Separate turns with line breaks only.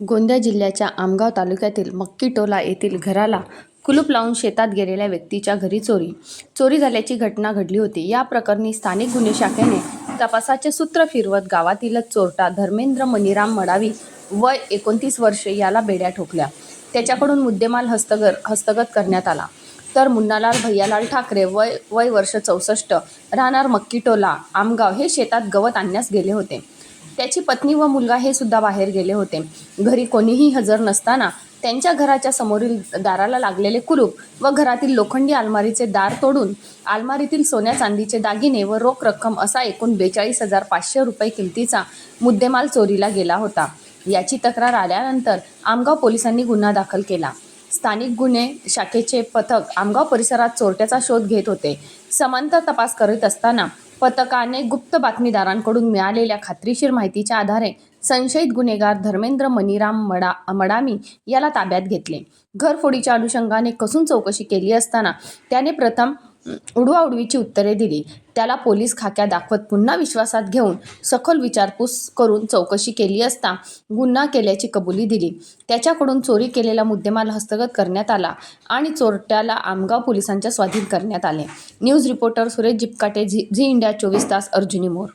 गोंदिया जिल्ह्याच्या आमगाव तालुक्यातील मक्कीटोला येथील घराला कुलूप लावून शेतात गेलेल्या व्यक्तीच्या घरी चोरी. चोरी झाल्याची घटना घडली होती. या प्रकरणी स्थानिक गुन्हे शाखेने तपासाचे सूत्र फिरवत गावातीलच चोरटा धर्मेंद्र मणिराम मडावी वय एकोणतीस वर्षे याला बेड्या ठोकल्या. त्याच्याकडून मुद्देमाल हस्तगर हस्तगत करण्यात आला. तर मुन्नालाल भैयालाल ठाकरे वय वय वर्ष चौसष्ट राहणार मक्कीटोला आमगाव हे शेतात गवत आणण्यास गेले होते. त्याची पत्नी व मुलगा हे सुद्धा बाहेर गेले होते. घरी कोणीही हजर नसताना त्यांच्या घराच्या समोरील दाराला लागलेले कुलूप व घरातील लोखंडी अलमारीचे दार तोडून अलमारीतील सोन्या चांदीचे दागिने व रोख रक्कम असा एकूण बेचाळीस हजार पाचशे रुपये किमतीचा मुद्देमाल चोरीला गेला होता. याची तक्रार आल्यानंतर आमगाव पोलिसांनी गुन्हा दाखल केला. स्थानिक गुन्हे शाखेचे पथक आमगाव परिसरात चोरट्याचा शोध घेत होते. समांतर तपास करीत असताना पथकाने गुप्त बातमीदारांकडून मिळालेल्या खात्रीशीर माहितीच्या आधारे संशयित गुन्हेगार धर्मेंद्र मणिराम मडा मडामी याला ताब्यात घेतले. घरफोडीच्या अनुषंगाने कसून चौकशी केली असताना त्याने प्रथम उडवाउडवीची उत्तरे दिली. त्याला पोलीस खाक्या दाखवत पुन्हा विश्वासात घेऊन सखोल विचारपूस करून चौकशी केली असता गुन्हा केल्याची कबुली दिली. त्याच्याकडून चोरी केलेला मुद्देमाल हस्तगत करण्यात आला आणि चोरट्याला आमगाव पोलिसांच्या स्वाधीन करण्यात आले. News reporter Suresh Jipkate Zee Zee India चोवीस तास अर्जुनी मोर.